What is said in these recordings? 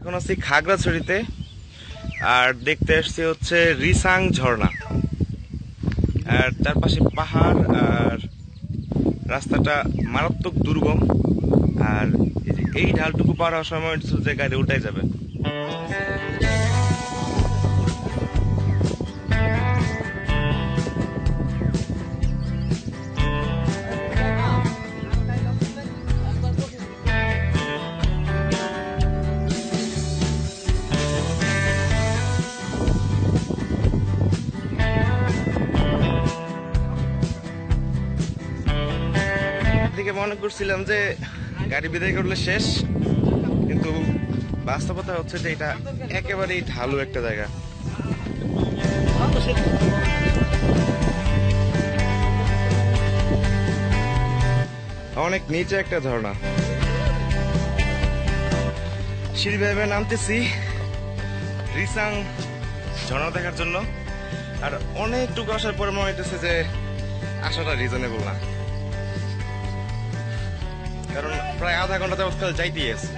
এখন আছি খাগড়াছড়িতে, আর দেখতে আসছি হচ্ছে রিসাং ঝর্ণা। আর চারপাশে পাহাড়, আর রাস্তাটা মারাত্মক দুর্গম, আর এই ঢালটুকু পার হওয়ার সময় যে গাড়ি উল্টাই যাবে। করছিলাম যে গাড়ি বিদায় করলে শেষ, কিন্তু বাস্তবতা হচ্ছে যে এটা একেবারেই ঢালু একটা জায়গা। অনেক নিচে একটা ঝর্ণা। সিঁড়ি ভেবে নামতেছি রিসাং ঝর্ণা দেখার জন্য। আর অনেকটুকু আসার পরে মনে হইতেছে যে আসাটা রিজনেবল না। কারণ প্রায় আধা ঘণ্টা যাবৎকাল যাইতেই আছে।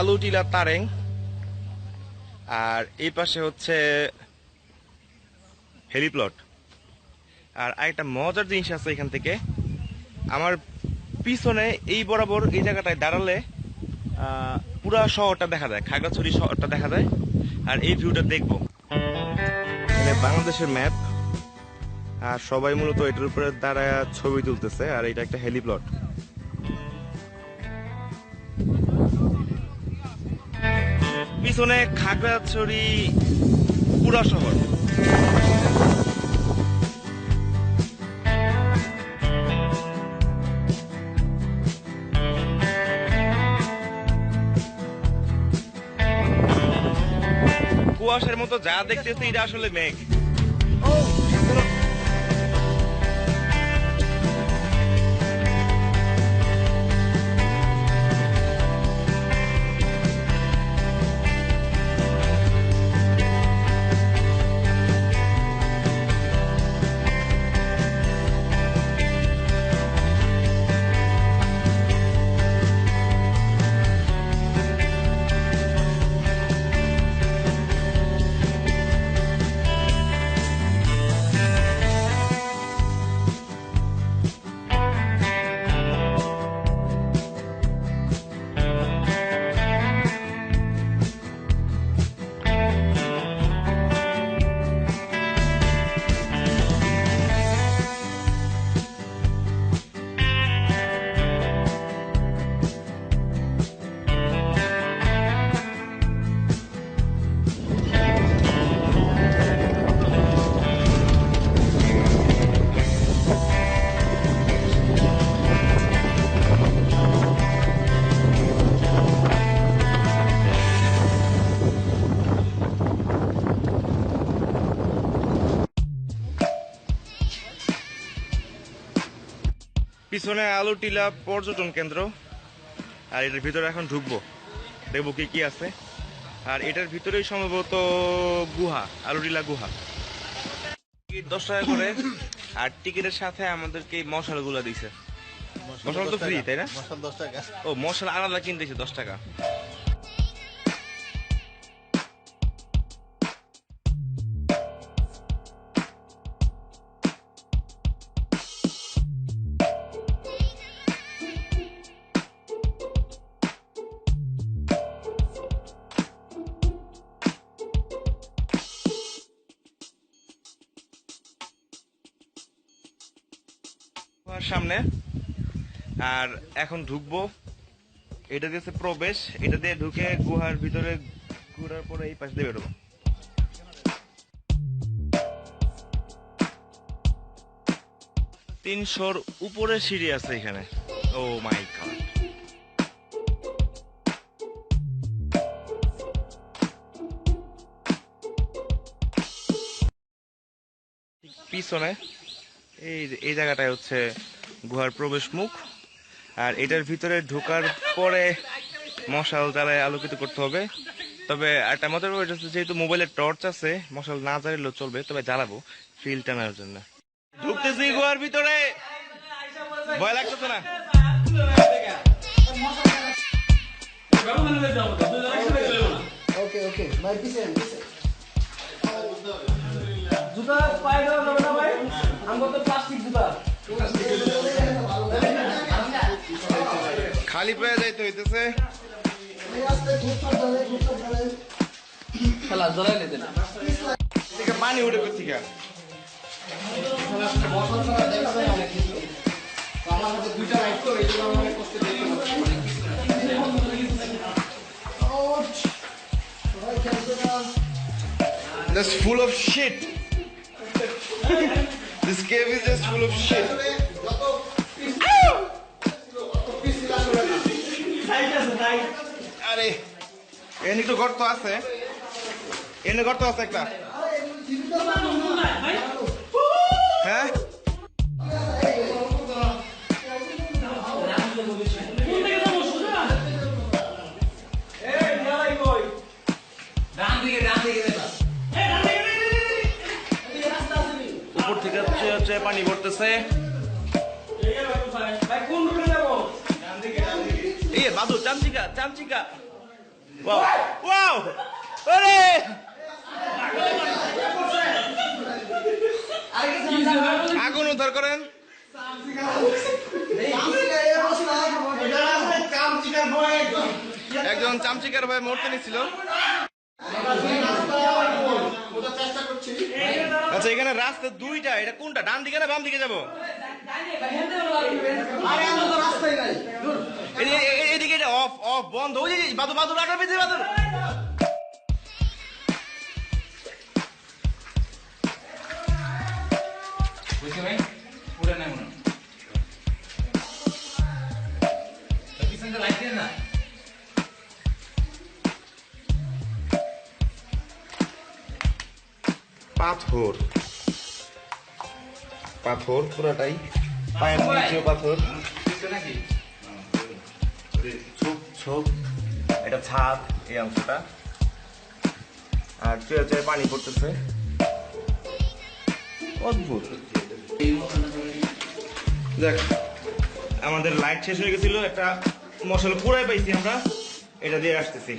আলু টিলা তারেং। আর এই পাশে হচ্ছে হেলিপ্লট। আর একটা মজার জিনিস আছে এখান থেকে। আমার পিছনে এই বরাবর এই জায়গাটায় দাঁড়ালে পুরা শহরটা দেখা যায়, খাগড়াছড়ি শহরটা দেখা যায়। আর এই ভিউটা দেখব। বাংলাদেশের ম্যাপ। আর সবাই মূলত এটার উপরে দাঁড়ায় ছবি তুলতেছে, আর এটা একটা হেলিপ্লট। পিছনে খাগড়াছড়ি পুরা শহর। কুয়াশার মতো যা দেখতেছি এটা আসলে মেঘ। পিছনে আলু টিলা পর্যটন কেন্দ্র। আর এটার ভিতরে এখন ঢুকবো। দেখব কি কি আছে। আর এটার ভিতরেই সম্ভবত গুহা আলু টিলা গুহা। টিকিট দশ টাকা করে। আর টিকিটের সাথে আমাদেরকে মশাল মশলাগুলো দিছে। মশাল তো ফ্রি তাই না? মশাল দশ টাকা। ও মশাল আলাদা কিনতেছে দশ টাকা। সামনে। আর এখন ঢুকবো। এটা দিয়েছে প্রবেশ। এটা দিয়ে ঢুকে গুহার ভিতরে ঘোরার পরে এই পাশ দিয়ে বেরোবো। তিনশোর উপরে সিঁড়ি আছে এখানে। ও মাই পিছনে এই এই জায়গাটায় হচ্ছে গুহার প্রবেশ মুখ আর এটার ভিতরে ঢোকার পরে মশাল জ্বালায় আলোকিত করতে হবে। তবে একটা মজার ব্যাপার হচ্ছে যেহেতু মোবাইলের টর্চ আছে মশাল না জ্বালালেও চলবে তবে জ্বালাবো ফিল টানার জন্য। ঢুকতেছি গুহার ভিতরে। ভয় লাগতেছে না? ওকে ওকে ভাই পিছে পিছে জুতা পায়ে দেওয়া যাবে না ভাই? আমার তো প্লাস্টিক জুতা। খালি পেয়ে যাইতে হইতেছে। খেলা জ্বলাই লেতে না পানি উঠে কিছু তো আমার হাতে দুইটা তো এই জন্য কষ্ট That's full of shit. This cave is just full of shit. আরে, এনে একটু গর্ত আছে। এনে গর্ত আছে একটা। হ্যাঁ? হচ্ছে পানি পড়তেছে। চামচিকা চামচিকা। আগুন উদ্ধার করেন। একজন চামচিকার ভাই মরতে নিছিল। আচ্ছা এখানে রাস্তা দুইটা, এটা কোনটা? ডান দিকে না বাম দিকে যাব? এদিকে এটা অফ অফ বন্ধ। ওই বাদু বাদু রাখা পেয়েছে বাদু বুঝতে পাথর। পাথর পুরাটাই। পায়ের নিচেও পাথর। ছোপ ছোপ। এটা ছাদ এই অংশটা। আর চুয়ে চুয়ে পানি পড়তেছে। অদ্ভুত। দেখ আমাদের লাইট শেষ হয়ে গেছিল একটা মশলা পুরাই পাইছি আমরা। এটা দিয়ে আসতেছি।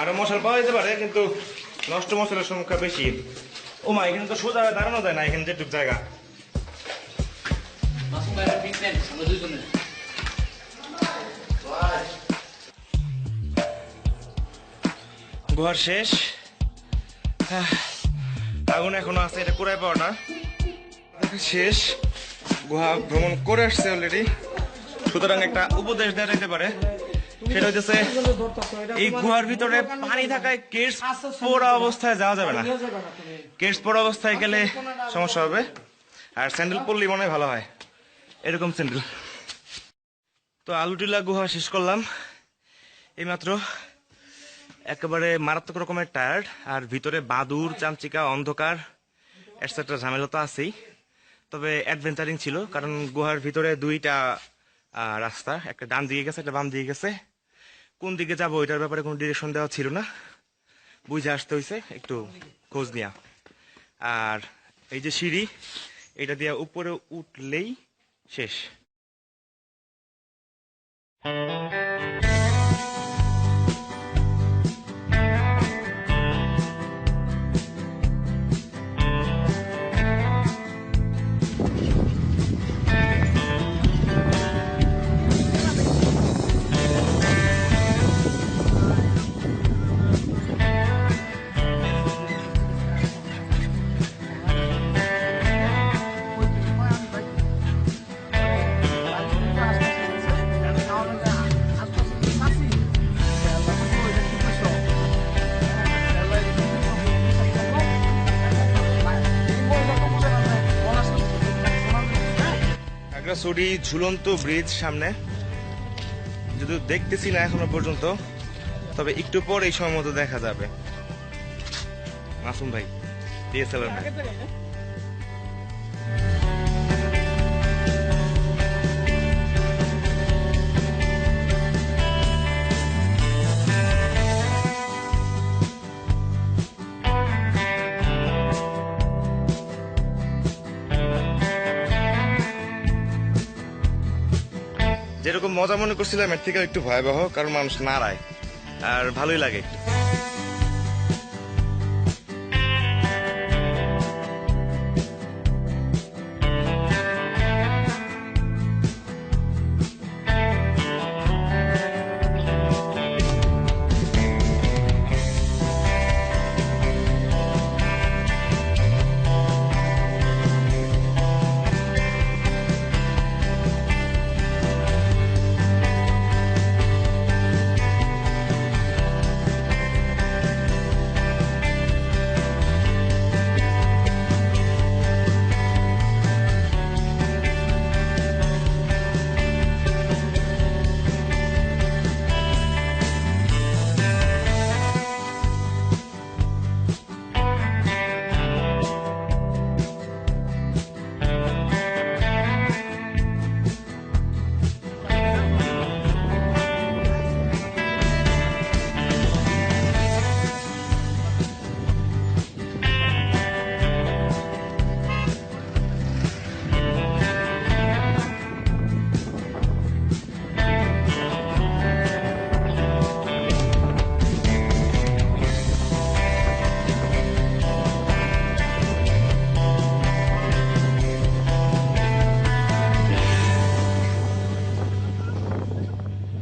আরও মশলা পাওয়া যেতে পারে কিন্তু নষ্ট মশলার সংখ্যা বেশি। ও মা এখানে তো সোজা দাঁড়ানো যায় না, এখানে যেটুক জায়গা। ঘর শেষ। আগুন এখনও আছে, এটা কুড়াই পাওয়াটা শেষ। গুহা ভ্রমণ করে আসছে অলরেডি সুতরাং একটা উপদেশ দেওয়া যেতে পারে। সেটা হইতেছে এই গুহার ভিতরে পানি থাকায় কেস পোড়া অবস্থায় যাওয়া যাবে না। কেস পোড়া অবস্থায় গেলে সমস্যা হবে। আর স্যান্ডেল পরলেই মনে ভালো হয়। এরকম স্যান্ডেল। তো আলুটিলা গুহা শেষ করলাম। এইমাত্র একেবারে মারাত্মক রকমের টায়ার্ড আর ভিতরে বাদুর চামচিকা অন্ধকার এটসেট্রা ঝামেলা তো আছেই। তবে অ্যাডভেঞ্চারিং ছিল কারণ গুহার ভিতরে দুইটা আহ, রাস্তা একটা ডান দিকে গেছে একটা বাম দিকে গেছে। কোন দিকে যাব ওইটার ব্যাপারে কোনো ডিরেকশন দেওয়া ছিল না। বুঝে আসতে হয়েছে একটু খোঁজ নেওয়া আর এই যে সিঁড়ি, এটা দিয়ে উপরে উঠলেই শেষ। খাগড়াছড়ি ঝুলন্ত ব্রিজ সামনে। যদিও দেখতেছি না এখনও পর্যন্ত, তবে একটু পর এই সময় মতো দেখা যাবে। মাসুম ভাই ডিএসএলআর যেরকম মজা মনে করছিলাম, এর থেকে একটু ভয়াবহ, কারণ মানুষ নাড়ায় আর ভালোই লাগে। একটু